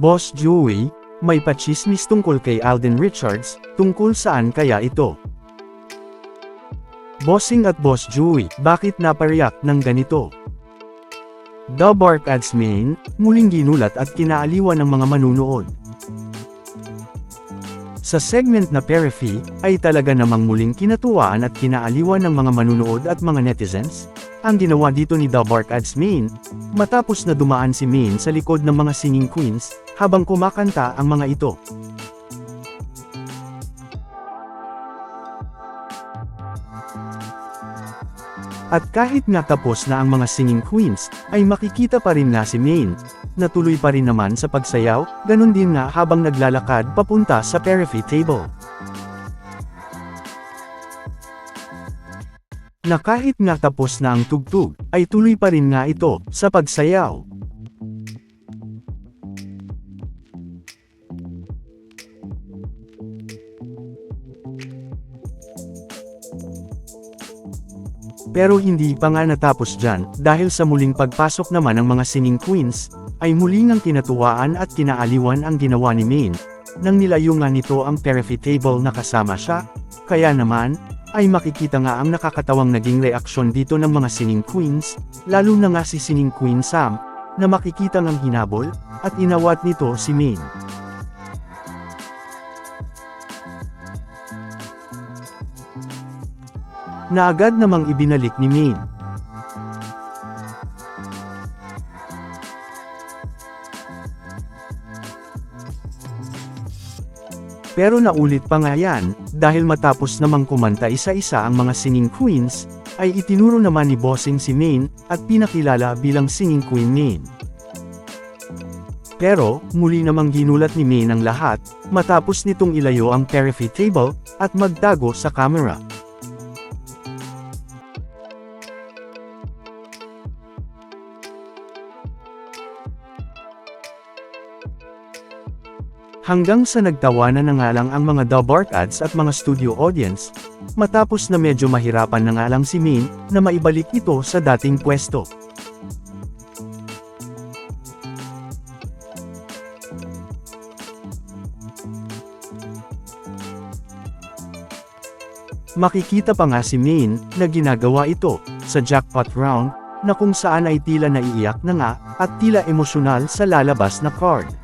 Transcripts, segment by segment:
Boss Joey, may pachismis tungkol kay Alden Richards, tungkol saan kaya ito? Bossing at Boss Joey, bakit napariyak ng ganito? The Bark Ads muling ginulat at kinaaliwan ng mga manunood. Sa segment na Perifee, ay talaga namang muling kinatuwaan at kinaaliwan ng mga manunood at mga netizens, ang ginawa dito ni The Bark Ads matapos na dumaan si Main sa likod ng mga singing queens, habang kumakanta ang mga ito. At kahit nga tapos na ang mga singing queens, ay makikita pa rin na si Main. Natuloy pa rin naman sa pagsayaw, ganun din nga habang naglalakad papunta sa Perifee table. Na kahit nga tapos na ang tugtog, ay tuloy pa rin nga ito, sa pagsayaw. Pero hindi pa nga natapos dyan, dahil sa muling pagpasok naman ng mga singing queens, ay muling ang kinatuwaan at kinaaliwan ang ginawa ni Maine, nang nilayo nga nito ang Perifee table na kasama siya, kaya naman, ay makikita nga ang nakakatawang naging reaksyon dito ng mga singing queens, lalo na nga si singing queen Sam, na makikita ngang hinabol, at inawat nito si Maine. Na agad namang ibinalik ni Maine. Pero naulit pa nga yan, dahil matapos namang kumanta isa-isa ang mga singing queens, ay itinuro naman ni Bossing si Maine, at pinakilala bilang singing queen Maine. Pero, muli namang ginulat ni Maine ang lahat, matapos nitong ilayo ang Perifee table, at magtago sa camera. Hanggang sa nagtawanan na nga lang ang mga Dubark ads at mga studio audience, matapos na medyo mahirapan na nga lang si Min, na maibalik ito sa dating pwesto. Makikita pa nga si Min, na ginagawa ito, sa jackpot round, na kung saan ay tila naiiyak na nga, at tila emosyonal sa lalabas na card.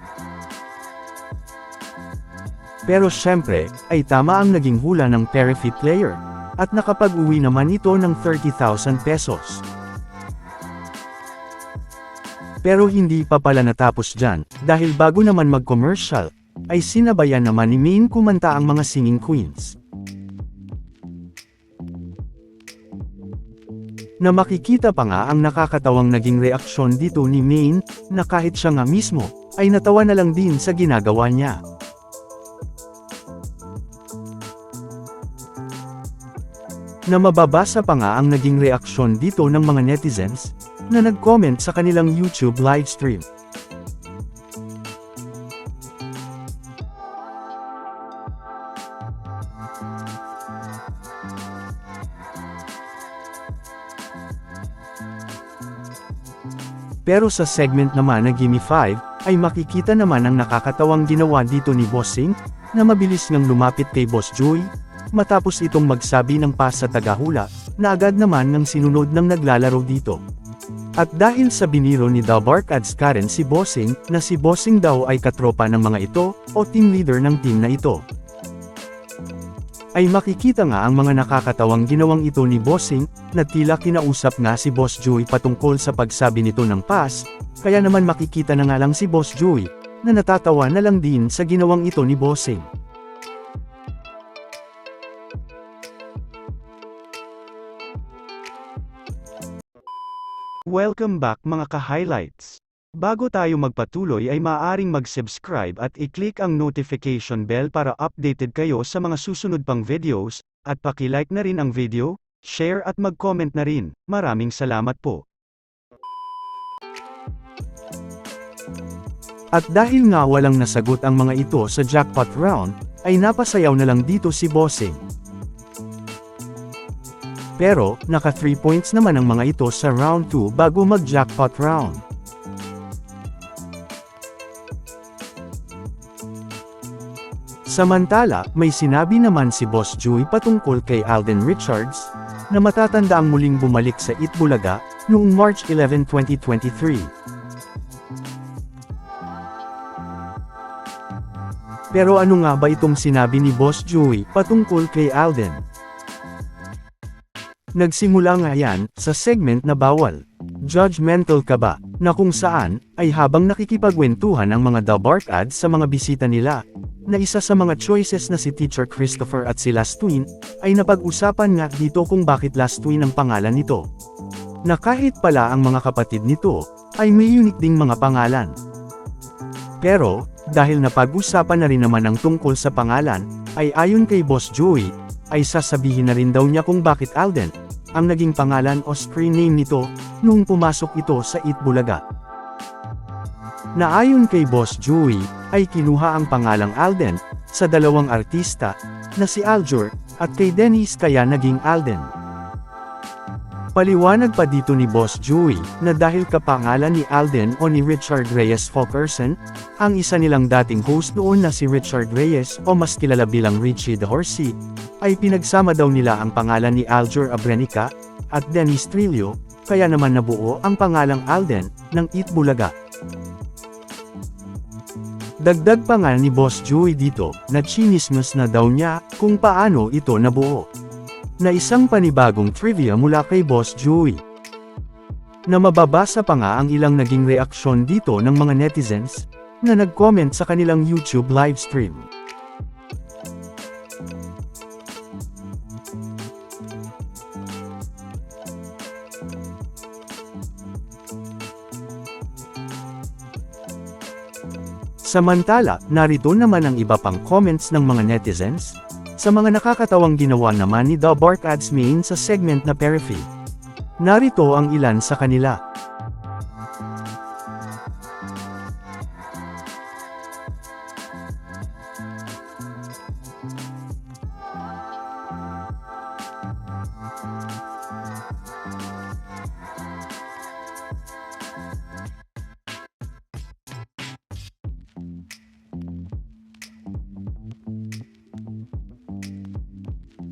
Pero syempre, ay tama ang naging hula ng Perifee player, at nakapag-uwi naman ito ng 30,000 pesos. Pero hindi pa pala natapos dyan, dahil bago naman mag-commercial, ay sinabayan naman ni Min kumanta ang mga singing queens. Na makikita pa nga ang nakakatawang naging reaksyon dito ni Maine, na kahit siya nga mismo, ay natawa na lang din sa ginagawa niya. Na mababasa pa nga ang naging reaksyon dito ng mga netizens, na nag-comment sa kanilang YouTube livestream. Pero sa segment naman na Gimme 5, ay makikita naman ang nakakatawang ginawa dito ni Bossing, na mabilis ngang lumapit kay Boss Joey, matapos itong magsabi ng pas sa tagahula, na agad naman ng sinunod ng naglalaro dito. At dahil sa biniro ni The Bark Ads Karen si Bossing, na si Bossing daw ay katropa ng mga ito, o team leader ng team na ito. Ay makikita nga ang mga nakakatawang ginawang ito ni Bossing, na tila kinausap nga si Boss Joey patungkol sa pagsabi nito ng pass, kaya naman makikita na nga lang si Boss Joey, na natatawa na lang din sa ginawang ito ni Bossing. Welcome back mga ka-highlights. Bago tayo magpatuloy ay maaaring mag-subscribe at i-click ang notification bell para updated kayo sa mga susunod pang videos, at paki-like na rin ang video, share at mag-comment na rin. Maraming salamat po. At dahil nga walang nasagot ang mga ito sa jackpot round, ay napasayaw na lang dito si Bossing. Pero, naka 3 points naman ang mga ito sa round 2 bago mag-jackpot round. Samantala, may sinabi naman si Boss Joey patungkol kay Alden Richards, na matatanda ang muling bumalik sa Itbulaga, noong March 11, 2023. Pero ano nga ba itong sinabi ni Boss Joey patungkol kay Alden? Nagsimula nga yan sa segment na bawal. Judgmental ka ba? Na kung saan, ay habang nakikipagwentuhan ang mga The Bark ads sa mga bisita nila, na isa sa mga choices na si Teacher Christopher at si Lastwin, ay napag-usapan nga dito kung bakit Lastwin ang pangalan nito. Na kahit pala ang mga kapatid nito, ay may unique ding mga pangalan. Pero, dahil napag-usapan na rin naman ang tungkol sa pangalan, ay ayon kay Boss Joey, ay sasabihin na rin daw niya kung bakit Alden, ang naging pangalan o screen name nito, nung pumasok ito sa Itbulaga. Na ayon kay Boss Joey, ay kinuha ang pangalang Alden, sa dalawang artista, na si Aljur, at kay Dennis kaya naging Alden. Paliwanag pa dito ni Boss Joey, na dahil kapangalan ni Alden o ni Richard Reyes Fulkerson, ang isa nilang dating host noon na si Richard Reyes o mas kilala bilang Richie the Horsey, ay pinagsama daw nila ang pangalan ni Aljur Abrenica, at Dennis Trillo, kaya naman nabuo ang pangalang Alden, ng Itbulaga. Dagdag pa nga ni Boss Joey dito, na chinismas na daw niya, kung paano ito nabuo. Na isang panibagong trivia mula kay Boss Joey. Na mababasa pa nga ang ilang naging reaksyon dito ng mga netizens, na nag-comment sa kanilang YouTube livestream. Samantala, narito naman ang iba pang comments ng mga netizens, sa mga nakakatawang ginawa naman ni The Bark Ads Main sa segment na Periphy. Narito ang ilan sa kanila.